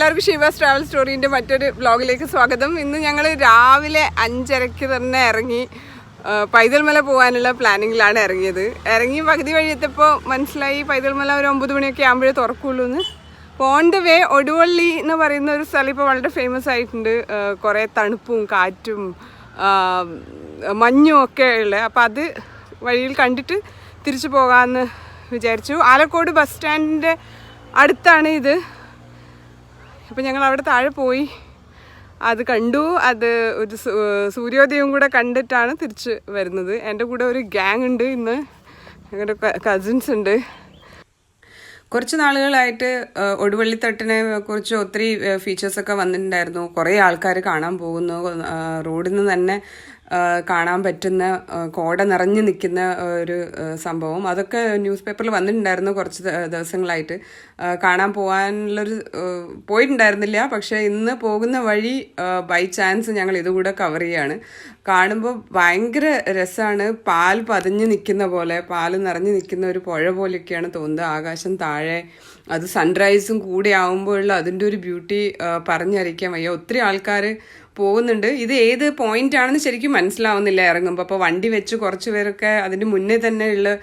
എല്ലാവർക്കും ഷീബാസ് ട്രാവൽ സ്റ്റോറീന്റെ മറ്റൊരു വ്ളോഗിലേക്ക് സ്വാഗതം. ഇന്ന് ഞങ്ങൾ രാവിലെ അഞ്ചരയ്ക്ക് തന്നെ ഇറങ്ങി പൈതൽമല പോകാനുള്ള പ്ലാനിങ്ങിലാണ് ഇറങ്ങിയത്. ഇറങ്ങി പകുതി വഴി എത്തിയപ്പോൾ മനസ്സിലായി പൈതൽമല ഒരു ഒമ്പത് മണിയൊക്കെ ആകുമ്പോഴേ തുറക്കുള്ളൂ എന്ന്. ഓൺ വേ ഒടുവള്ളി എന്ന് പറയുന്ന ഒരു സ്ഥലം ഇപ്പോൾ വളരെ ഫേമസ് ആയിട്ടുണ്ട്. കുറേ തണുപ്പും കാറ്റും മഞ്ഞും ഒക്കെ ഉള്ള. അപ്പോൾ അത് വഴിയിൽ കണ്ടിട്ട് തിരിച്ചു പോകാമെന്ന് വിചാരിച്ചു. ആലക്കോട് ബസ് സ്റ്റാൻഡിന്റെ അടുത്താണ് ഇത്. അപ്പം ഞങ്ങൾ അവിടെ താഴെ പോയി. അത് കണ്ടു. അത് ഒരു സൂര്യോദയവും കൂടെ കണ്ടിട്ടാണ് തിരിച്ച് വരുന്നത്. എന്റെ കൂടെ ഒരു ഗ്യാങ് ഉണ്ട് ഇന്ന്. ഞങ്ങളുടെ കസിൻസ് ഉണ്ട്. കുറച്ച് നാളുകളായിട്ട് ഒടുവള്ളിത്തട്ടിനെ കുറിച്ച് ഒത്തിരി ഫീച്ചേഴ്സൊക്കെ വന്നിട്ടുണ്ടായിരുന്നു. കുറേ ആൾക്കാർ കാണാൻ പോകുന്നു. റോഡിൽ നിന്ന് തന്നെ കാണാൻ പറ്റുന്ന കോട നിറഞ്ഞു നിൽക്കുന്ന ഒരു സംഭവം. അതൊക്കെ ന്യൂസ് പേപ്പറിൽ വന്നിട്ടുണ്ടായിരുന്നു കുറച്ച് ദിവസങ്ങളായിട്ട്. കാണാൻ പോകാനുള്ളൊരു പോയിട്ടുണ്ടായിരുന്നില്ല. പക്ഷേ ഇന്ന് പോകുന്ന വഴി ബൈ ചാൻസ് ഞങ്ങൾ ഇതുകൂടെ കവർ ചെയ്യാണ്. കാണുമ്പോൾ ഭയങ്കര രസമാണ് പാൽ പതഞ്ഞ് നിൽക്കുന്ന പോലെ പാൽ നിറഞ്ഞു നിൽക്കുന്ന ഒരു പുഴ പോലെയൊക്കെയാണ് തോന്നുന്നത്. ആകാശം താഴെ അത് സൺറൈസും കൂടെ ആവുമ്പോഴുള്ള അതിന്റെ ഒരു ബ്യൂട്ടി പറഞ്ഞറിയിക്കാൻ വയ്യ. ഒത്തിരി ആൾക്കാർ പോകുന്നുണ്ട്. ഇത് ഏത് പോയിന്റ് ആണെന്ന് ശരിക്കും മനസ്സിലാവുന്നില്ല ഇറങ്ങുമ്പോൾ അപ്പോൾ വണ്ടി വെച്ച് കുറച്ച് പേരൊക്കെ അതിന്റെ മുന്നേ തന്നെ ഉള്ള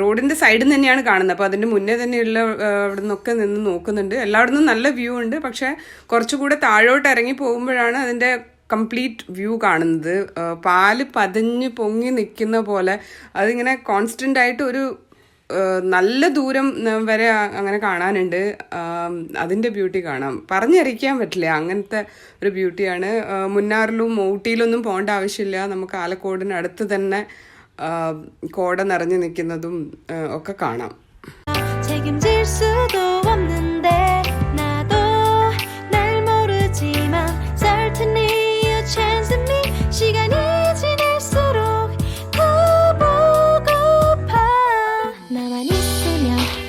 റോഡിന്റെ സൈഡിൽ നിന്ന് തന്നെയാണ് കാണുന്നത്. അപ്പോൾ അതിന്റെ മുന്നേ തന്നെയുള്ള അവിടെ നിന്നൊക്കെ നിന്ന് നോക്കുന്നുണ്ട്. എല്ലായിടത്തും നല്ല വ്യൂ ഉണ്ട്. പക്ഷേ കുറച്ചുകൂടെ താഴോട്ട് ഇറങ്ങി പോകുമ്പോഴാണ് അതിന്റെ കംപ്ലീറ്റ് വ്യൂ കാണുന്നത്. പാൽ പതഞ്ഞ് പൊങ്ങി നിൽക്കുന്ന പോലെ. അതിങ്ങനെ കോൺസ്റ്റന്റ് ആയിട്ട് ഒരു നല്ല ദൂരം വരെ അങ്ങനെ കാണാനുണ്ട്. അതിന്റെ ബ്യൂട്ടി കാണാം. പറഞ്ഞറിയിക്കാൻ പറ്റില്ല. അങ്ങനത്തെ ഒരു ബ്യൂട്ടിയാണ്. മുന്നാറിലും ഊട്ടിയിലൊന്നും പോകേണ്ട ആവശ്യമില്ല. നമുക്ക് ആലക്കോടിന് അടുത്ത് തന്നെ കോട നിറഞ്ഞു നിൽക്കുന്നതും ഒക്കെ കാണാം.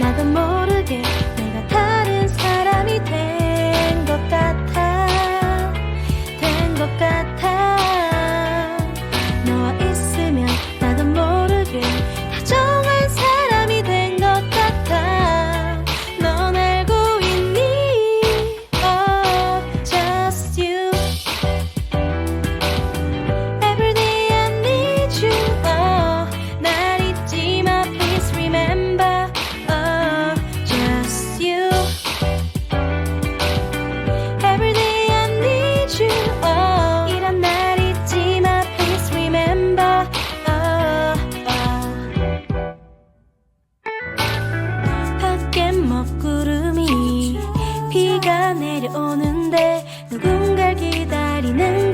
나도 모르게 누군가를 기다리는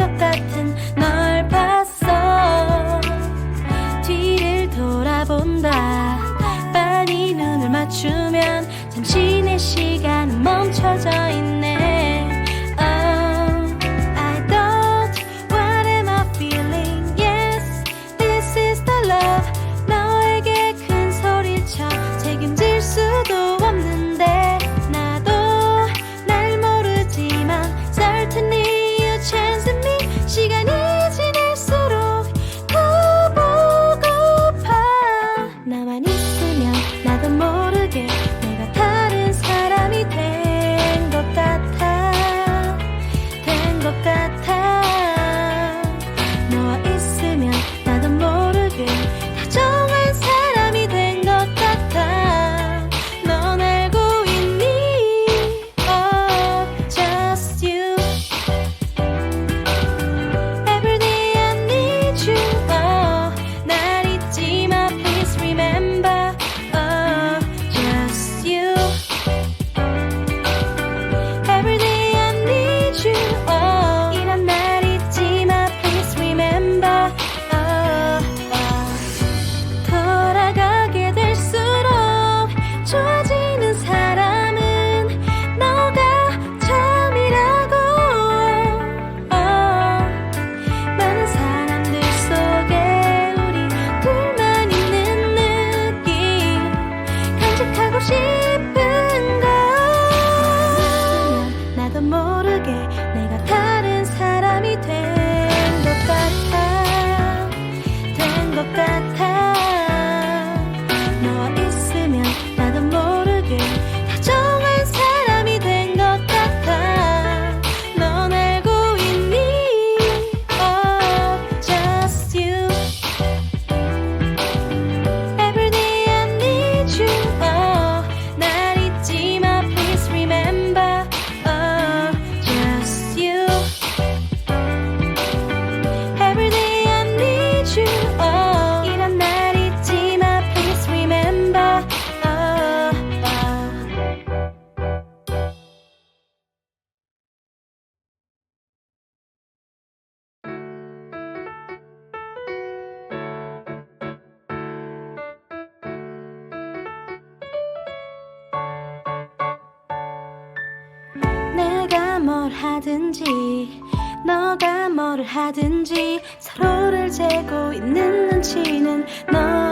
하든지 너가 뭐를 하든지 서로를 재고 있는 눈치는 넣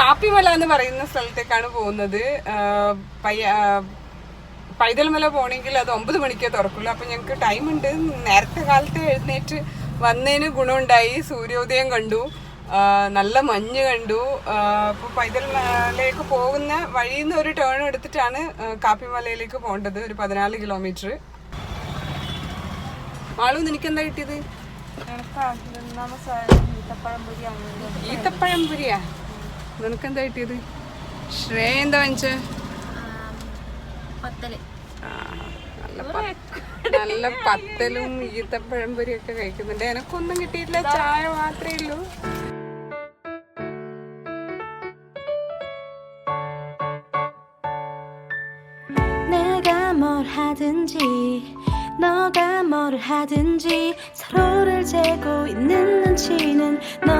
കാപ്പിമല എന്ന് പറയുന്ന സ്ഥലത്തേക്കാണ് പോകുന്നത്. പൈതൽ പയ്യ- പൈതൽമല പോണെങ്കിൽ അത് ഒമ്പത് മണിക്കേ തുറക്കുള്ളൂ. അപ്പൊ ഞങ്ങൾക്ക് ടൈം ഉണ്ട്. നേരത്തെ കാലത്ത് എഴുന്നേറ്റ് വന്നതിന് ഗുണമുണ്ടായി. സൂര്യോദയം കണ്ടു. നല്ല മഞ്ഞ് കണ്ടു. അപ്പോൾ പൈതൽമലയിലേക്ക് പോകുന്ന വഴിയിൽ നിന്ന് ഒരു ടേൺ എടുത്തിട്ടാണ് കാപ്പിമലയിലേക്ക് പോകേണ്ടത്. ഒരു പതിനാല് കിലോമീറ്റർ മാളു നിനക്ക് എന്താ കിട്ടിയത് ഈത്തപ്പഴംപുരിയാ നിനക്കെന്താ കിട്ടിയത് ശ്രേയ എന്താ വാങ്ങിച്ചേ ആ, നല്ല പ- നല്ല പത്തലും ഈത്തപ്പഴംപൊരി ഒക്കെ കഴിക്കുന്നുണ്ട് എനക്കൊന്നും കിട്ടിയിട്ടില്ല ചായ മാത്രമേ ഉള്ളൂ 내가 뭘 하든지 너가 뭐를 하든지 서로를 재고 있는 눈치는 넣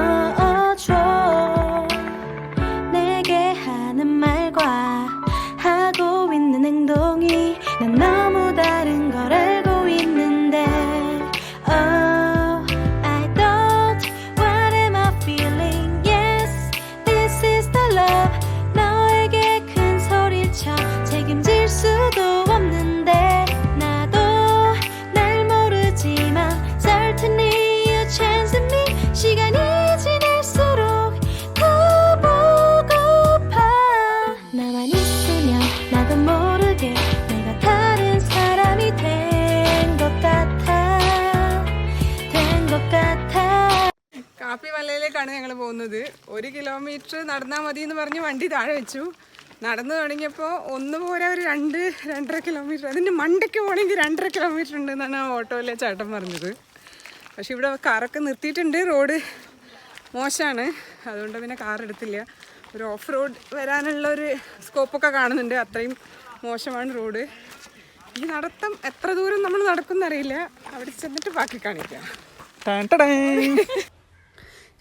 കിലോമീറ്റർ നടന്നാൽ മതി എന്ന് പറഞ്ഞ് വണ്ടി താഴെ വെച്ചു. നടന്നു തുടങ്ങിയപ്പോൾ ഒന്ന് പോരാ ഒരു രണ്ട് രണ്ടര കിലോമീറ്റർ അതിന്റെ മണ്ടയ്ക്ക് പോകണമെങ്കിൽ രണ്ടര കിലോമീറ്റർ ഉണ്ട് എന്നാണ് ആ ഓട്ടോയിലെ ചേട്ടൻ പറഞ്ഞത്. പക്ഷെ ഇവിടെ കാറൊക്കെ നിർത്തിയിട്ടുണ്ട്. റോഡ് മോശമാണ് അതുകൊണ്ട് പിന്നെ കാർ എടുത്തില്ല. ഒരു ഓഫ് റോഡ് വരാനുള്ള ഒരു സ്കോപ്പൊക്കെ കാണുന്നുണ്ട്. അത്രയും മോശമാണ് റോഡ്. ഈ നടത്തം എത്ര ദൂരം നമ്മൾ നടക്കുന്നറിയില്ല അവിടെ ചെന്നിട്ട് ബാക്കി കാണിക്കാം.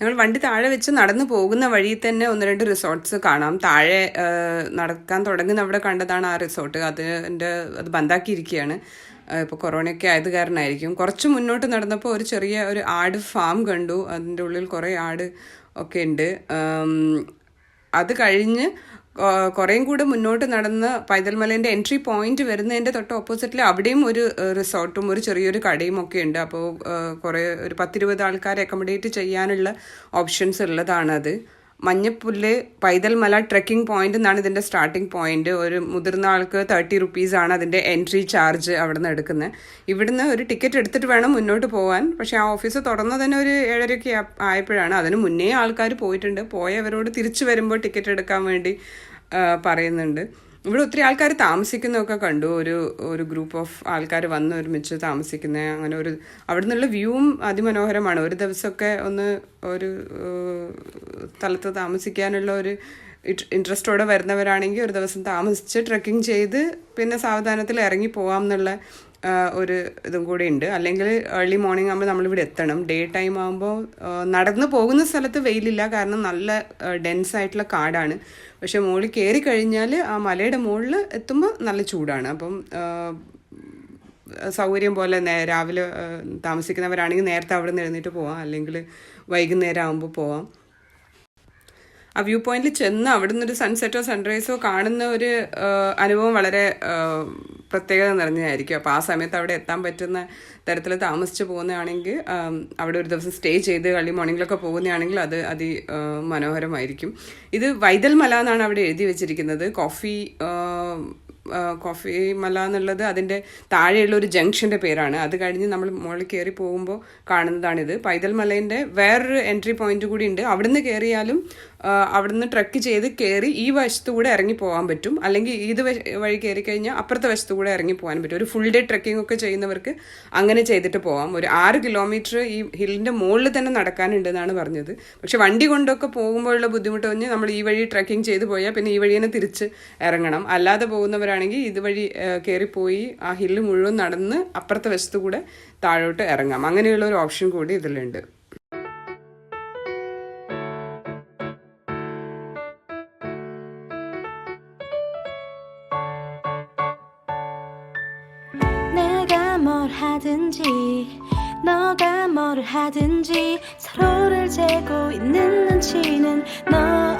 ഞങ്ങൾ വണ്ടി താഴെ വെച്ച് നടന്നു പോകുന്ന വഴി തന്നെ ഒന്ന് രണ്ട് റിസോർട്ട്സ് കാണാം. താഴെ നടക്കാൻ തുടങ്ങുന്ന അവിടെ കണ്ടതാണ് ആ റിസോർട്ട്. അതിന്റെ അത് ബന്ധാക്കിയിരിക്കുകയാണ് ഇപ്പോൾ കൊറോണയൊക്കെ ആയത് കാരണമായിരിക്കും കുറച്ച് മുന്നോട്ട് നടന്നപ്പോൾ ഒരു ചെറിയ ഒരു ആട് ഫാം കണ്ടു. അതിന്റെ ഉള്ളിൽ കുറേ ആട് ഒക്കെ ഉണ്ട്. അത് കഴിഞ്ഞ് കുറേയും കൂടെ മുന്നോട്ട് നടന്ന് പൈതൽമലേന്റെ എൻട്രി പോയിന്റ് വരുന്നതിന്റെ തൊട്ട് ഓപ്പോസിറ്റിൽ അവിടെയും ഒരു റിസോർട്ടും ഒരു ചെറിയൊരു കടയും ഒക്കെ ഉണ്ട്. അപ്പോൾ കുറേ ഒരു പത്തിരുപത് ആൾക്കാരെ അക്കോമഡേറ്റ് ചെയ്യാനുള്ള ഓപ്ഷൻസ് ഉള്ളതാണ് അത്. മഞ്ഞപ്പുല്ല് പൈതൽമല ട്രെക്കിംഗ് പോയിന്റ് എന്നാണ് ഇതിന്റെ സ്റ്റാർട്ടിംഗ് പോയിന്റ് ഒരു മുതിർന്ന ആൾക്ക് തേർട്ടി റുപ്പീസ് ആണ് അതിന്റെ എൻട്രി ചാർജ് അവിടെ നിന്ന് എടുക്കുന്നത് ഇവിടുന്ന് ഒരു ടിക്കറ്റ് എടുത്തിട്ട് വേണം മുന്നോട്ട് പോകാൻ പക്ഷേ ആ ഓഫീസ് തുറന്നു തന്നെ ഒരു ഏഴരയ്ക്ക് ആയപ്പോഴാണ് അതിന് മുന്നേ ആൾക്കാർ പോയിട്ടുണ്ട്. പോയവരോട് തിരിച്ചു വരുമ്പോൾ ടിക്കറ്റ് എടുക്കാൻ വേണ്ടി പറയുന്നുണ്ട്. ഇവിടെ ഒത്തിരി ആൾക്കാർ താമസിക്കുന്നതൊക്കെ കണ്ടു. ഒരു ഒരു ഗ്രൂപ്പ് ഓഫ് ആൾക്കാർ വന്ന് ഒരുമിച്ച് താമസിക്കുന്ന. അങ്ങനെ ഒരു അവിടെ നിന്നുള്ള വ്യൂവും അതിമനോഹരമാണ്. ഒരു ദിവസമൊക്കെ ഒന്ന് ഒരു സ്ഥലത്ത് താമസിക്കാനുള്ള ഒരു ഇൻട്രസ്റ്റോടെ വരുന്നവരാണെങ്കിൽ ഒരു ദിവസം താമസിച്ച് ട്രെക്കിംഗ് ചെയ്ത് പിന്നെ സാവധാനത്തിൽ ഇറങ്ങി പോകാം എന്നുള്ള ഒരു ഇതും കൂടി ഉണ്ട്. അല്ലെങ്കിൽ ഏർലി മോർണിംഗ് ആകുമ്പോൾ നമ്മളിവിടെ എത്തണം. ഡേ ടൈം ആകുമ്പോൾ നടന്നു പോകുന്ന സ്ഥലത്ത് വെയിലില്ല. കാരണം നല്ല ഡെൻസ് ആയിട്ടുള്ള കാടാണ്. പക്ഷെ മുകളിൽ കയറി കഴിഞ്ഞാൽ ആ മലയുടെ മുകളിൽ എത്തുമ്പോൾ നല്ല ചൂടാണ്. അപ്പം സൗകര്യം പോലെ രാവിലെ താമസിക്കുന്നവരാണെങ്കിൽ നേരത്തെ അവിടെ നിന്ന് എഴുന്നേറ്റ് പോവാം. അല്ലെങ്കിൽ വൈകുന്നേരം ആകുമ്പോൾ പോവാം. ആ വ്യൂ പോയിന്റിൽ ചെന്ന് അവിടെ നിന്നൊരു സൺസെറ്റോ സൺറൈസോ കാണുന്ന ഒരു അനുഭവം വളരെ പ്രത്യേകത നിറഞ്ഞതായിരിക്കും. അപ്പോൾ ആ സമയത്ത് അവിടെ എത്താൻ പറ്റുന്ന തരത്തിൽ താമസിച്ച് പോകുന്നതാണെങ്കിൽ അവിടെ ഒരു ദിവസം സ്റ്റേ ചെയ്ത് കളി മോർണിംഗിലൊക്കെ പോകുന്നതാണെങ്കിൽ അത് അതി മനോഹരമായിരിക്കും. ഇത് വൈതൽ മല എന്നാണ് അവിടെ എഴുതി വെച്ചിരിക്കുന്നത്. കോഫി കോഫി മല എന്നുള്ളത് അതിന്റെ താഴെയുള്ള ഒരു ജംഗ്ഷന്റെ പേരാണ്. അത് കഴിഞ്ഞ് നമ്മൾ മുകളിൽ കയറി പോകുമ്പോൾ കാണുന്നതാണിത്. പൈതൽ മലേന്റെ വേറൊരു എൻട്രി പോയിന്റ് കൂടി ഉണ്ട്. അവിടുന്ന് കയറിയാലും അവിടുന്ന് ട്രക്ക് ചെയ്ത് കയറി ഈ വശത്തു കൂടെ ഇറങ്ങി പോകാൻ പറ്റും. അല്ലെങ്കിൽ ഇത് വഴി- കയറി കഴിഞ്ഞാൽ അപ്പുറത്തെ വശത്തു കൂടെ ഇറങ്ങി പോകാൻ പറ്റും. ഒരു ഫുൾ ഡേ ട്രക്കിംഗ് ഒക്കെ ചെയ്യുന്നവർക്ക് അങ്ങനെ ചെയ്തിട്ട് പോകാം ഒരു ആറ് കിലോമീറ്റർ ഈ ഹില്ലിന്റെ മുകളിൽ തന്നെ നടക്കാനുണ്ടെന്നാണ് പറഞ്ഞത്. പക്ഷെ വണ്ടി കൊണ്ടൊക്കെ പോകുമ്പോഴുള്ള ബുദ്ധിമുട്ട് പറഞ്ഞ് നമ്മൾ ഈ വഴി ട്രക്കിംഗ് ചെയ്ത് പോയാൽ പിന്നെ ഈ വഴി തന്നെ തിരിച്ച് ഇറങ്ങണം. അല്ലാതെ പോകുന്നവരാണെങ്കിൽ ഇതുവഴി കയറിപ്പോയി ആ ഹില്ല് മുഴുവൻ നടന്ന് അപ്പുറത്തെ വശത്തു കൂടെ താഴോട്ട് ഇറങ്ങാം. അങ്ങനെയുള്ള ഒരു ഓപ്ഷൻ കൂടി ഇതിലുണ്ട്. 너가 뭘 하든지 서로를 재고 있는 눈치는 넣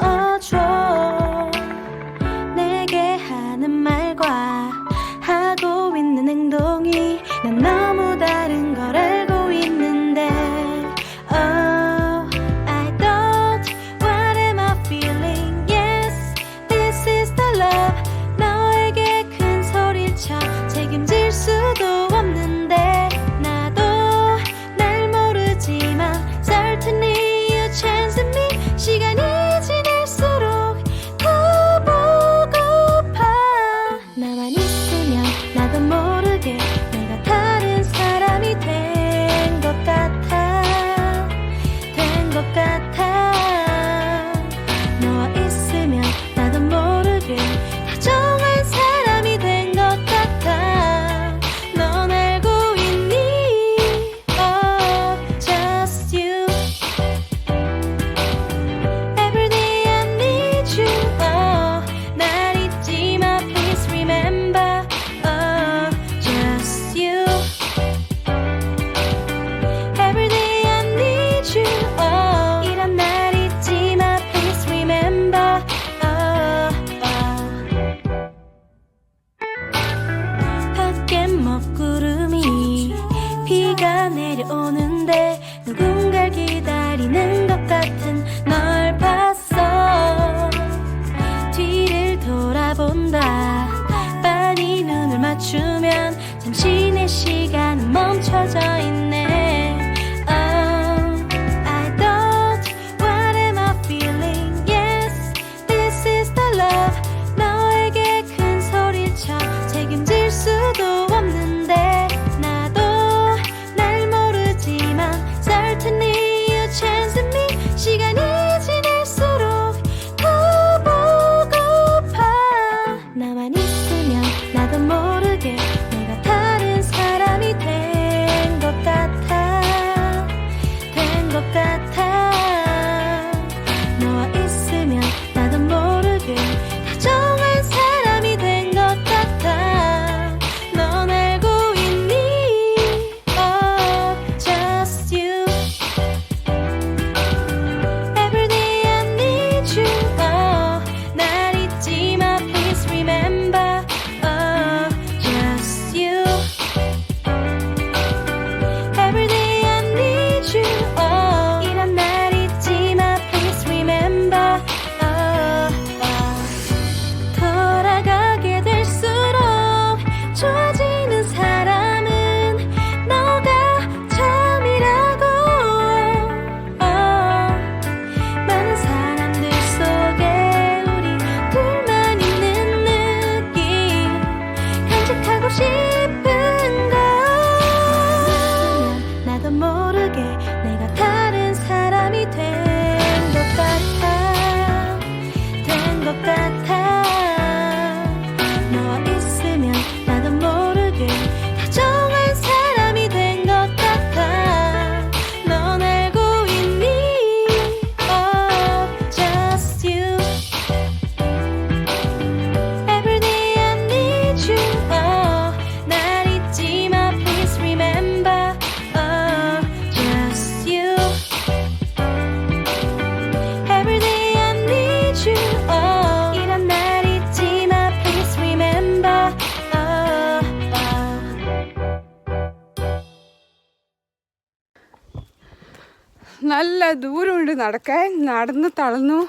നല്ല ദൂരമുണ്ട്. നടക്കാൻ നടന്ന് തളർന്നു.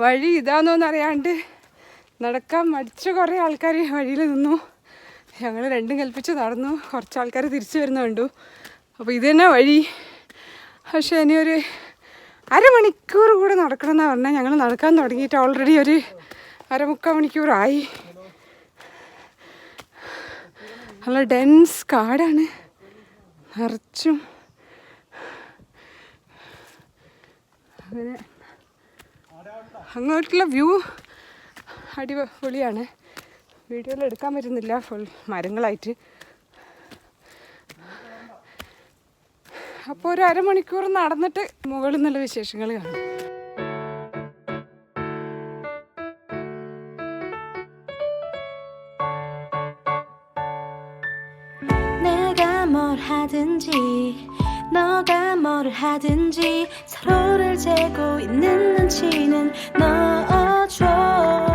വഴി ഇതാണോ എന്നറിയാണ്ട് നടക്കാൻ മടിച്ച കുറേ ആൾക്കാർ വഴിയിൽ നിന്നു. ഞങ്ങൾ രണ്ടും കൽപ്പിച്ച് നടന്നു. കുറച്ച് ആൾക്കാർ തിരിച്ചു വരുന്നുണ്ടു അപ്പോൾ ഇത് തന്നെ വഴി. പക്ഷേ ഇനി ഒരു അരമണിക്കൂർ കൂടെ നടക്കണമെന്നാണ് പറഞ്ഞാൽ ഞങ്ങൾ നടക്കാൻ തുടങ്ങിയിട്ട് ഓൾറെഡി ഒരു അരമുക്കാൽ മണിക്കൂറായി. നല്ല ഡെൻസ് കാടാണ്. നിറച്ചും അങ്ങനെ അങ്ങോട്ടുള്ള വ്യൂ അടിപൊളിയാണ്. വീഡിയോയിൽ എടുക്കാൻ പറ്റുന്നില്ല. ഫുൾ മരങ്ങളായിട്ട്. അപ്പോൾ ഒരു അരമണിക്കൂർ നടന്നിട്ട് മുകളിൽ നിന്നുള്ള വിശേഷങ്ങൾ കാണും. ജീ 너가 뭐를 하든지 서로를 재고 있는 눈치는 넣어줘.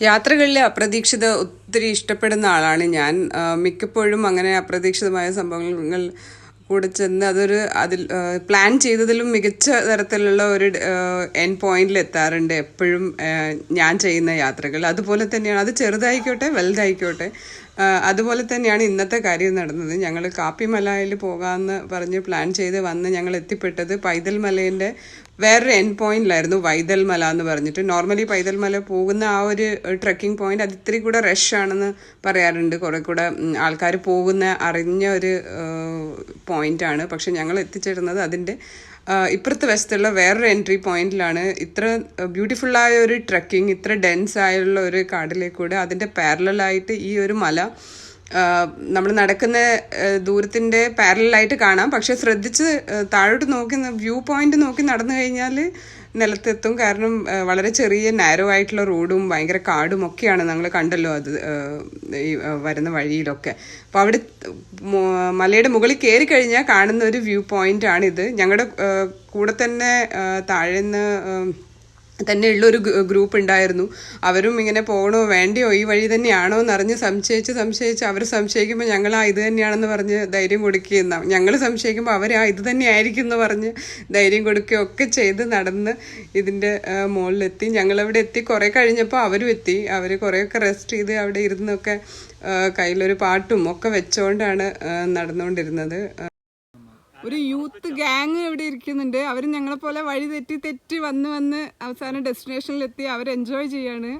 യാത്രകളിലെ അപ്രതീക്ഷിത ഒത്തിരി ഇഷ്ടപ്പെടുന്ന ആളാണ് ഞാൻ. മിക്കപ്പോഴും അങ്ങനെ അപ്രതീക്ഷിതമായ സംഭവങ്ങൾ കൂടെ ചെന്ന് അതൊരു അതിൽ പ്ലാൻ ചെയ്തതിലും മികച്ച തരത്തിലുള്ള ഒരു എൻ പോയിന്റിൽ എത്താറുണ്ട് എപ്പോഴും ഞാൻ ചെയ്യുന്ന യാത്രകൾ. അതുപോലെ തന്നെയാണ് അത് ചെറുതായിക്കോട്ടെ വലുതായിക്കോട്ടെ അതുപോലെ തന്നെയാണ് ഇന്നത്തെ കാര്യം നടന്നത്. ഞങ്ങൾ കാപ്പിമലയിൽ പോകാമെന്ന് പറഞ്ഞ് പ്ലാൻ ചെയ്ത് വന്ന് ഞങ്ങൾ എത്തിപ്പെട്ടത് പൈതൽ മലേന്റെ വേറൊരു എൻ പോയിന്റിലായിരുന്നു വൈതൽ മല എന്ന് പറഞ്ഞിട്ട്. നോർമലി പൈതൽ മല പോകുന്ന ആ ഒരു ട്രക്കിംഗ് പോയിന്റ് അത് ഇത്തിരി കൂടെ റഷ് ആണെന്ന് പറയാറുണ്ട്. കുറെ കൂടെ ആൾക്കാർ പോകുന്ന അറിഞ്ഞ ഒരു പോയിന്റ് ആണ്. പക്ഷെ ഞങ്ങൾ എത്തിച്ചേരുന്നത് അതിന്റെ ഇപ്പുറത്തെ വശത്തുള്ള വേറൊരു എൻട്രി പോയിന്റിലാണ് ഇത്ര ബ്യൂട്ടിഫുള്ളായ ഒരു ട്രക്കിംഗ് ഇത്ര ഡെൻസ് ആയുള്ള ഒരു കാടിലേക്കൂടെ അതിന്റെ പാരലായിട്ട് ഈ ഒരു മല നമ്മൾ നടക്കുന്ന ദൂരത്തിന്റെ പാരലായിട്ട് കാണാം. പക്ഷെ ശ്രദ്ധിച്ച് താഴോട്ട് നോക്കി വ്യൂ പോയിന്റ് നോക്കി നടന്നു കഴിഞ്ഞാൽ നിലത്തെത്തും. കാരണം വളരെ ചെറിയ നാരോ ആയിട്ടുള്ള റോഡും ഭയങ്കര കാടും ഒക്കെയാണ് ഞങ്ങൾ കണ്ടല്ലോ അത് ഈ വരുന്ന വഴിയിലൊക്കെ. അപ്പോൾ അവിടെ മലയുടെ മുകളിൽ കയറി കഴിഞ്ഞാൽ കാണുന്ന ഒരു വ്യൂ പോയിന്റ് ആണിത്. ഞങ്ങളുടെ കൂടെ തന്നെ താഴേന്ന് ഒരു ഗ്രൂപ്പ് ഉണ്ടായിരുന്നു അവരും ഇങ്ങനെ പോകണോ വേണ്ടയോ ഈ വഴി തന്നെയാണോ എന്ന് എന്നറിഞ്ഞ് സംശയിച്ച് സംശയിച്ച് അവർ സംശയിക്കുമ്പോൾ ഞങ്ങൾ ആ ഇത് തന്നെയാണെന്ന് പറഞ്ഞ് ധൈര്യം കൊടുക്കുകയും ഞങ്ങൾ സംശയിക്കുമ്പോൾ അവർ ആ ഇത് തന്നെയായിരിക്കും എന്ന് പറഞ്ഞ് ധൈര്യം കൊടുക്കുകയും ഒക്കെ ചെയ്ത് നടന്ന് ഇതിന്റെ മുകളിലെത്തി ഞങ്ങളവിടെ എത്തി. കുറേ കഴിഞ്ഞപ്പോൾ അവരും എത്തി. അവർ കുറേയൊക്കെ റെസ്റ്റ് ചെയ്ത് അവിടെ ഇരുന്നൊക്കെ കയ്യിലൊരു പാട്ടും ഒക്കെ വെച്ചുകൊണ്ടാണ് നടന്നുകൊണ്ടിരുന്നത് ഒരു യൂത്ത് ഗ്യാങ് ഇവിടെ ഇരിക്കുന്നുണ്ട്. അവർ ഞങ്ങളെ പോലെ വഴി തെറ്റി തെറ്റി വന്ന് വന്ന് അവസാനം ഡെസ്റ്റിനേഷനിലെത്തി അവർ എൻജോയ് ചെയ്യാണ്.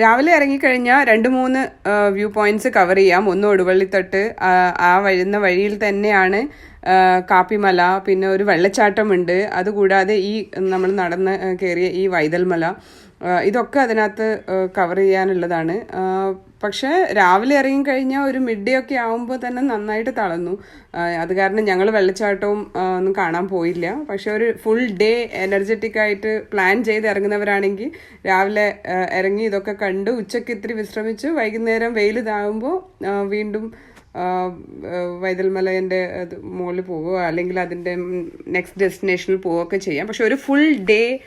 രാവിലെ ഇറങ്ങിക്കഴിഞ്ഞാൽ രണ്ട് മൂന്ന് വ്യൂ പോയിന്റ്സ് കവർ ചെയ്യാം. ഒന്ന് ഒടുവള്ളിത്തട്ട് ആ, വരുന്ന വഴിയിൽ തന്നെയാണ് കാപ്പിമല പിന്നെ ഒരു വെള്ളച്ചാട്ടമുണ്ട്. അതുകൂടാതെ ഈ നമ്മൾ നടന്ന് കയറിയ ഈ വൈതൽമല. ഇതൊക്കെ അതിനകത്ത് കവർ ചെയ്യാനുള്ളതാണ്. പക്ഷേ രാവിലെ ഇറങ്ങിക്കഴിഞ്ഞാൽ ഒരു മിഡ് ഡേ ഒക്കെ ആകുമ്പോൾ തന്നെ നന്നായിട്ട് തളർന്നു. ആ, അത് കാരണം ഞങ്ങൾ വെള്ളച്ചാട്ടവും ഒന്നും കാണാൻ പോയില്ല. പക്ഷെ ഒരു ഫുൾ ഡേ എനർജറ്റിക് ആയിട്ട് പ്ലാൻ ചെയ്ത് ഇറങ്ങുന്നവരാണെങ്കിൽ രാവിലെ ഇറങ്ങി ഇതൊക്കെ കണ്ട് ഉച്ചയ്ക്ക് ഇത്തിരി വിശ്രമിച്ച് വൈകുന്നേരം വെയിൽ ഇതാകുമ്പോൾ വീണ്ടും അത് മുകളിൽ പോവുക അല്ലെങ്കിൽ അതിന്റെ നെക്സ്റ്റ് ഡെസ്റ്റിനേഷനിൽ പോവുകയൊക്കെ ചെയ്യാം. പക്ഷെ ഒരു ഫുൾ ഡേ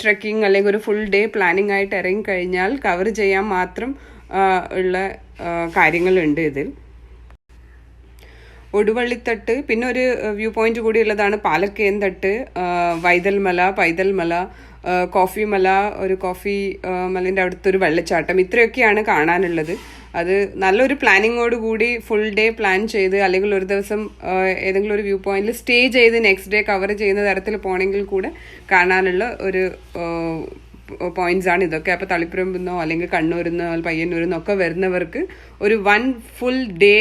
ട്രക്കിംഗ് അല്ലെങ്കിൽ ഒരു ഫുൾ ഡേ പ്ലാനിംഗ് ആയിട്ട് ഇറങ്ങിക്കഴിഞ്ഞാൽ കവർ ചെയ്യാൻ മാത്രം ഉള്ള കാര്യങ്ങളുണ്ട് ഇതിൽ. ഒടുവള്ളിത്തട്ട് പിന്നെ ഒരു വ്യൂ പോയിന്റ് കൂടി ഉള്ളതാണ് പാലക്കേൻ തട്ട് ആ, വൈതൽമല പൈതൽമല കോഫി മല ഒരു കോഫി മലേന്റെ അടുത്തൊരു വെള്ളച്ചാട്ടം. ഇത്രയൊക്കെയാണ് കാണാനുള്ളത്. അത് നല്ലൊരു പ്ലാനിങ്ങോട് കൂടി ഫുൾ ഡേ പ്ലാൻ ചെയ്ത് അല്ലെങ്കിൽ ഒരു ദിവസം ഏതെങ്കിലും ഒരു വ്യൂ പോയിന്റിൽ സ്റ്റേ ചെയ്ത് നെക്സ്റ്റ് ഡേ കവർ ചെയ്യുന്ന തരത്തിൽ പോകണമെങ്കിൽ കൂടെ കാണാനുള്ള ഒരു പോയിന്റ്സ് ആണ് ഇതൊക്കെ. അപ്പോൾ തളിപ്പുറമ്പിൽ അല്ലെങ്കിൽ കണ്ണൂരിൽ നിന്നോ അല്ലെങ്കിൽ പയ്യന്നൂരിൽ ഒക്കെ വരുന്നവർക്ക് ഒരു one full day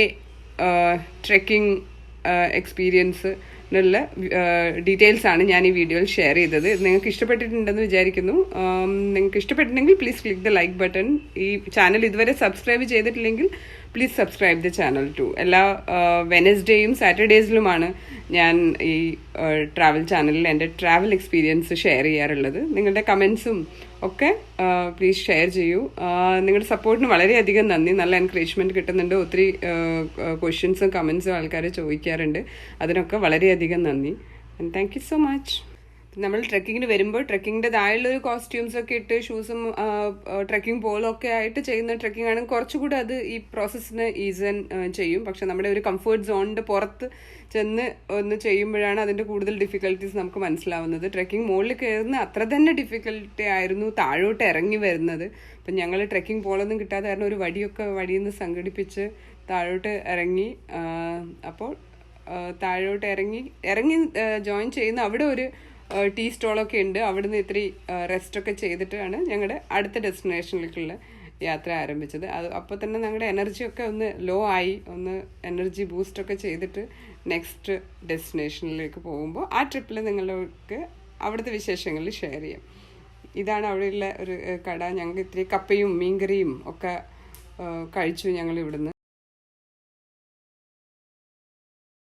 trekking experience നുള്ള ഡീറ്റെയിൽസ് ആണ് ഞാൻ ഈ വീഡിയോയിൽ ഷെയർ ചെയ്തത്. നിങ്ങൾക്ക് ഇഷ്ടപ്പെട്ടിട്ടുണ്ടെന്ന് വിചാരിക്കുന്നു. നിങ്ങൾക്ക് ഇഷ്ടപ്പെട്ടിട്ടുണ്ടെങ്കിൽ please click the like button ഈ ചാനൽ ഇതുവരെ സബ്സ്ക്രൈബ് ചെയ്തിട്ടില്ലെങ്കിൽ please subscribe the channel to എല്ലാ വെനസ്ഡേയും സാറ്റർഡേസിലുമാണ് ഞാൻ ഈ ട്രാവൽ ചാനലിൽ എന്റെ ട്രാവൽ എക്സ്പീരിയൻസ് ഷെയർ ചെയ്യാറുള്ളത്. നിങ്ങളുടെ കമൻസും ഒക്കെ പ്ലീസ് ഷെയർ ചെയ്യൂ. നിങ്ങളുടെ സപ്പോർട്ടിന് വളരെയധികം നന്ദി. നല്ല എൻകറേജ്മെന്റ് കിട്ടുന്നുണ്ട്. ഒത്തിരി ക്വസ്റ്റ്യൻസും കമൻസും ആൾക്കാർ ചോദിക്കാറുണ്ട്. അതിനൊക്കെ വളരെയധികം നന്ദി. And thank you so much നമ്മൾ ട്രക്കിങ്ങിന് വരുമ്പോൾ ട്രക്കിങ്ങിന്റെതായുള്ള ഒരു കോസ്റ്റ്യൂംസ് ഒക്കെ ഇട്ട് ഷൂസും ട്രക്കിംഗ് ഒക്കെ ആയിട്ട് ചെയ്യുന്ന ട്രക്കിംഗ് ആണെങ്കിൽ കുറച്ചുകൂടെ അത് ഈ പ്രോസസ്സിന് ഈസൻ ചെയ്യും. പക്ഷെ നമ്മുടെ ഒരു കംഫേർട്ട് സോണിന്റെ പുറത്ത് ചെന്ന് ഒന്ന് ചെയ്യുമ്പോഴാണ് അതിന്റെ കൂടുതൽ ഡിഫിക്കൽട്ടീസ് നമുക്ക് മനസ്സിലാവുന്നത്. ട്രക്കിംഗ് മുകളിൽ കയറുന്ന അത്ര തന്നെ ഡിഫിക്കൽട്ടി ആയിരുന്നു താഴോട്ട് ഇറങ്ങി വരുന്നത്. അപ്പം ഞങ്ങൾ ട്രക്കിംഗ് പോളൊന്നും കിട്ടാതെ കാരണം ഒരു വടിയൊക്കെ വടിയിൽ നിന്ന് സംഘടിപ്പിച്ച് താഴോട്ട് ഇറങ്ങി അപ്പോൾ താഴോട്ട് ഇറങ്ങി ഇറങ്ങി ജോയിൻ ചെയ്യുന്ന അവിടെ ഒരു ടീ സ്റ്റോളൊക്കെ ഉണ്ട്. അവിടുന്ന് ഇത്തിരി റെസ്റ്റൊക്കെ ചെയ്തിട്ടാണ് ഞങ്ങളുടെ അടുത്ത ഡെസ്റ്റിനേഷനിലേക്കുള്ള യാത്ര ആരംഭിച്ചത്. അത് അപ്പോൾ തന്നെ ഞങ്ങളുടെ എനർജിയൊക്കെ ഒന്ന് ലോ ആയി. ഒന്ന് എനർജി ബൂസ്റ്റൊക്കെ ചെയ്തിട്ട് നെക്സ്റ്റ് ഡെസ്റ്റിനേഷനിലേക്ക് പോകുമ്പോൾ ആ ട്രിപ്പിൽ നിങ്ങൾക്ക് അവിടുത്തെ വിശേഷങ്ങൾ ഷെയർ ചെയ്യാം. ഇതാണ് അവിടെയുള്ള ഒരു കട. ഞങ്ങൾക്ക് ഇത്തിരി കപ്പയും മീൻകറിയും ഒക്കെ കഴിച്ചു ഞങ്ങൾ ഇവിടുന്ന്